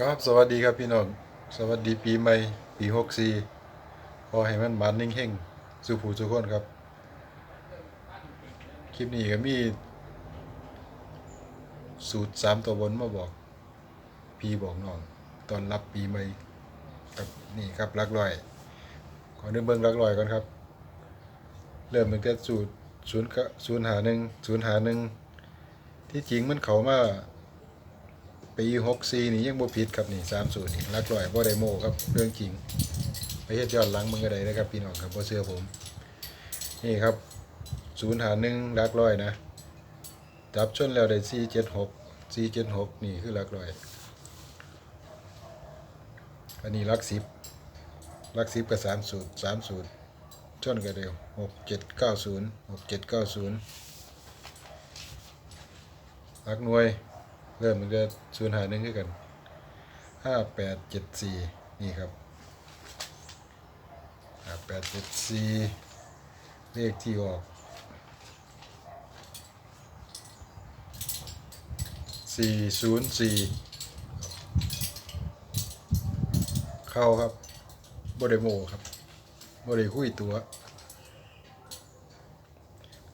ครับสวัสดีครับพี่น้องสวัสดีปีใหม่ปีหกสี่ขอให้มันมันนิ่งเฮงสุผู้สุกคนครับ คลิปนี้ก็มี สูตรสามตัวบนมาบอก พี่บอกน้องตอนรับปีใหม่ครับนี่ครับรักลอย ขอเดินเบิ้งรักลอยก่อนครับ เริ่มตั้งแต่สูตรศูนย์ศูนย์หาหนึ่งศูนย์หาหนึ่งที่จริงมันเขามา ปีหกสี่นี่ยังบ่ผิดครับนี่สามสูตรนี่รักร้อยบ่ได้โมครับเรื่องจริงไปเฮ็ดยอนหลังมันก็ได้นะครับพี่น้องครับบ่เชื่อผม นี่ครับศูนย์หาหนึ่งรักร้อยนะจับชนแล้วได้สี่เจ็ดหกสี่เจ็ดหกนี่คือรักร้อย อันนี้รักสิบรักสิบกับสามสูตรสามสูตรชนกันเดียวหกเจ็ดเก้าศูนย์หกเจ็ดเก้าศูนย์รักหน่วย เริ่มมันจะศูนย์หาหนึ่งขึ้นกันห้าแปดเจ็ดสี่นี่ครับห้าแปดเจ็ดสี่เลขที่ออกสี่ศูนย์สี่เข้าครับบริโมครับบริคุยตัว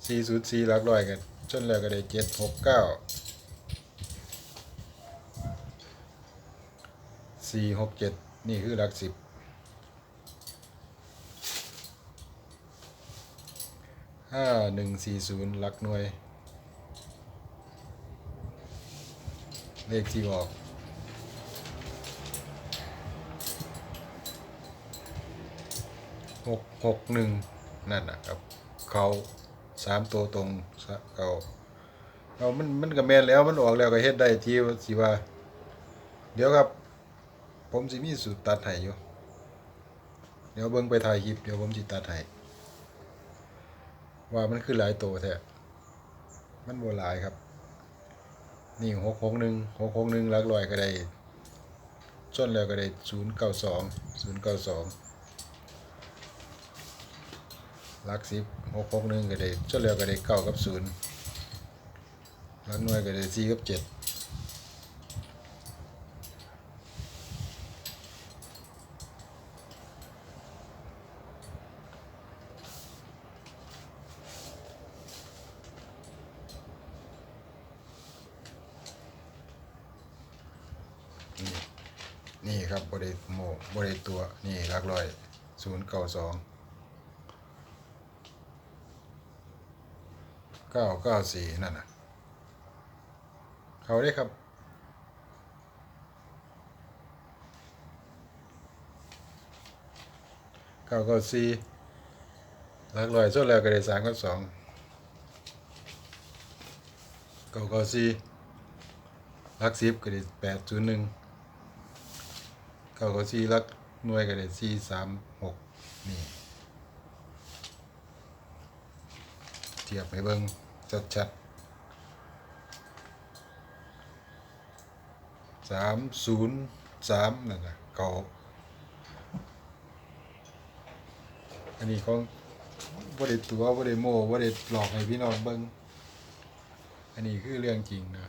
สี่ศูนย์สี่รักร้อยกันจนแล้วก็ได้เจ็ดหกเก้า สี่หกเจ็ดนี่คือหลักสิบห้าหนึ่งสี่ศูนย์หลักหน่วย เลขที่ออกหกหกหนึ่งนั่นนะครับ เขาสามตัวตรงเขาเรามันมันก็แมนแล้วมันออกแล้วก็เฮ็ดได้ที่ว่าสิว่า เดี๋ยวครับ ผมสิมีสูตรตัดให้อยู่ เดี๋ยวเบิ่งไปถ่ายคลิปเดี๋ยวผมสิตัดให้ว่ามันคือหลายตัวแท้มันบหลายครับ นี่หกหกหนึ่งหกหกหนึ่งลักลอยก็ได้ส่วนแล้วก็ได้ศูนย์เก้าสองศูนย์เก้าสองลักสิบหกหกหนึ่งก็ได้ส่นแล้วก็ได้เก้ากับศูนย์ลักหน่วยก็ได้สี่กับเจ็ด นี่ครับบริโมบริตัว นี่หลักร้อยศูนย์เก้าสองเก้าเก้าสี่นั่นน่ะ เขาได้ครับ เก้าเก้าสี่หลักร้อยส่วนแล้วก็ได้สามกับสองเก้าเก้าสี่หลักสิบก็ได้แปดศูนย์หนึ่ง เขาก็สี่ลักหน่วยก็ได้สี่สามหกนี่ เทียบให้เบิ่งชัดๆสามศูนย์สามนั่นนะเขาอันนี้ของบ่ได้ตัวบ่ได้โม้บ่ได้หลอกให้พี่น้องเบิ่งอันนี้คือเรื่องจริงนะ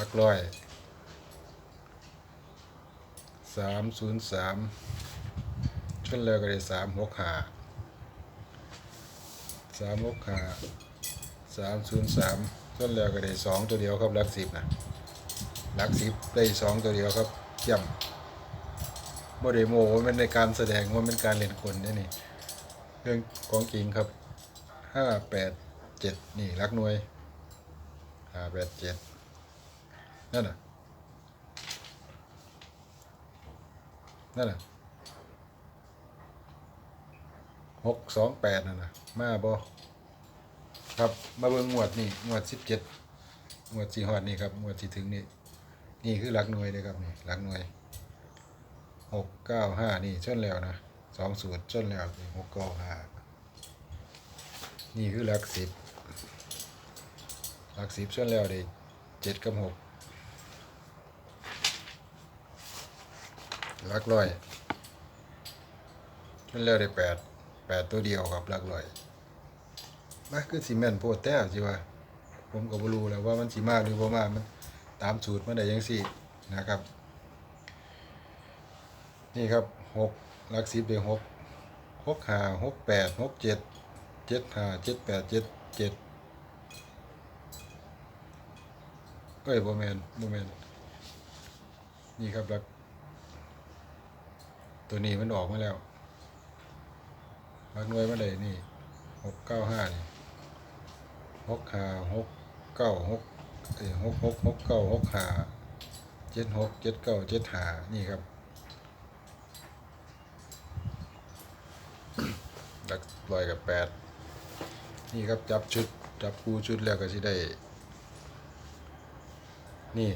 ลักร้อยสามศูนย์สามชนแล้วก็ได้สามหกหาสามหกหาสามศูนย์สามชนแล้วก็ได้สองตัวเดียวครับลักสิบนะลักสิบได้สองตัวเดียวครับย่ำโมเดโมว่ามันในการแสดงว่าเป็นการเล่นคนนี่นี่เรื่องของจริงครับห้าแปดเจ็ดนี่ลักหน่วยห้าแปดเจ็ด นั่นน่ะนั่นน่ะหกสองแปดนั่นน่ะมาบ่ครับมาเบิ่งงวดนี่งวดสิบเจ็ดงวดสี่ฮอดนี่ครับงวดที่ถึงนี่นี่คือหลักหน่วยเลยครับนี่หลักหน่วยหกเก้าห้านี่ชนแล้วนะสองสูตรชนแล้วหกเก้าห้านี่คือหลักสิบหลักสิบชนแล้วได้เจ็ดกับหก ลักร้อยมันแล้วได้แปดแปดตัวเดียวครับลักร้อยมาคือซีเมนต์โพดแต้วสิว่า ผมก็บรู้แล้วว่ามันสิมาหรือบ่มามันตามสูตรมันได้จังซี่นะครับ นี่ครับหกลักสิบเลยหกหกห้าหกแปดหกเจ็ดเจ็ดห้าเจ็ดแปดเจ็ดเจ็ดเอ้ยบ่แมนบ่แมนนี่ครับหลัก ตัวนี้มันออกมาแล้วหลักหน่วยมาได้นี่หกเก้าห้านี่หกห้าหกเก้าหกเอ้ยหกหกหกเก้าหกห้าเจ็ดหกเจ็ดเก้าเจ็ดห้านี่ครับหลักร้อยกับแปดนี่ครับจับชุดจับคู่ชุดแล้วก็สิได้ นี่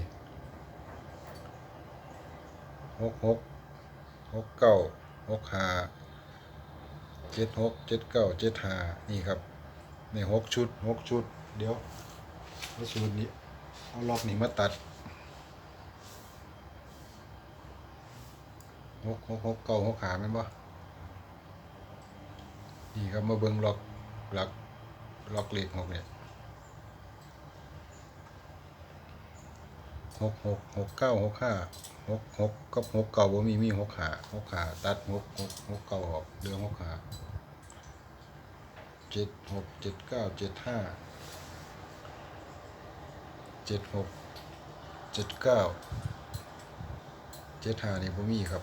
หกหก หกเก้าหกหาเจ็ดหกเจ็ดเก้าเจ็ดหานี่ครับ ในหกชุดหกชุด เดี๋ยวเอาชุดนี้ เอาล็อกนี้มาตัดหกหกหกเก้าหกหาแม่นบ่นี่ครับมาเบิ่งล็อกล็อกล็อกเลขหกเนี่ย หกหกหกเก้าหกห้าหกหกกับหกเก้าบ่มีมีหกขาหกขาตัดหกหกหกเก้าออกเหลือหกขาเจ็ดหกเจ็ดเก้าเจ็ดห้าเจ็ดหกเจ็ดเก้าเจ็ดห้านี่บ่มีครับ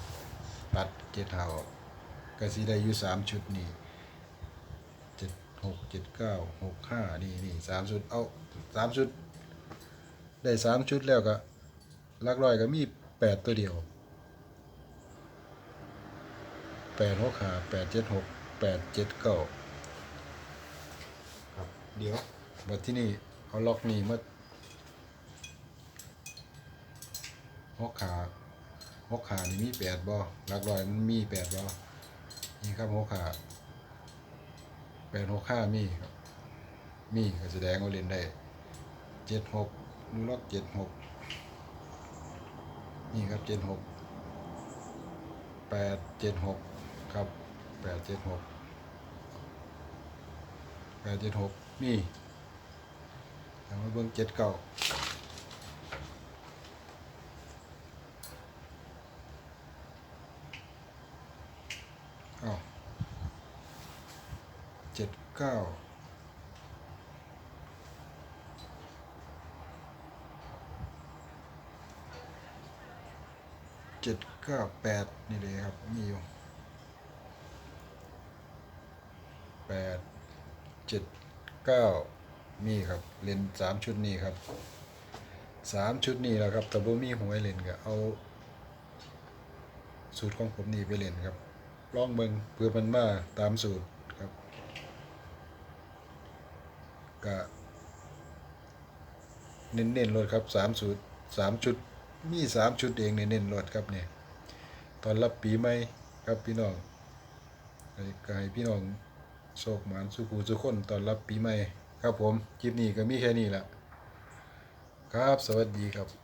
ตัดเจ็ดห้าออกก็สิได้อยู่สามชุดนี่เจ็ดหกเจ็ดเก้าหกห้านี่นี่สามชุดเอาสามชุด ได้สามชุดแล้วก็หลักร้อยก็มีแปดตัวเดียวแปดหกห้าแปดเจ็ดหกแปดเจ็ดเก้าครับเดี๋ยวบัดที่นี่เอาล็อกนี่มาหกขาหกขานี่มีแปดบ่หลักร้อยมันมีแปดบ่นี่ครับหกขาแปดหกห้ามีครับมีก็แสดงว่าเล่นได้เจ็ดหก นูล็อกเจ็ดหกนี่ครับเจ็ดหกแปดเจ็ดหกครับแปดเจ็ดหกแปดเจ็ดหกมีเอามาเบิ่งเจ็ดเก้าอ้าเจ็ดเก้า เจ็ดเก้าแปดนี่เลยครับ มีอยู่แปดเจ็ดเก้ามีครับเลนสามชุดนี้ครับสามชุดนี้แหละครับแต่บ่มีหวยเลนก็เอา สูตรของผมนี่ไปเลนครับลองเบิงเพื่อมันมาตามสูตรครับก็เน้นๆเน้นๆรถครับสามสูตรสามชุด มีสามชุดเองเน้นเน้นๆรถครับเนี่ยตอนรับปีใหม่ครับพี่น้องให้ก็ให้พี่น้องโชคหมานสุขูสุขคนตอนรับปีใหม่ครับผมคลิปนี้ก็มีแค่นี้แหละครับ สวัสดีครับ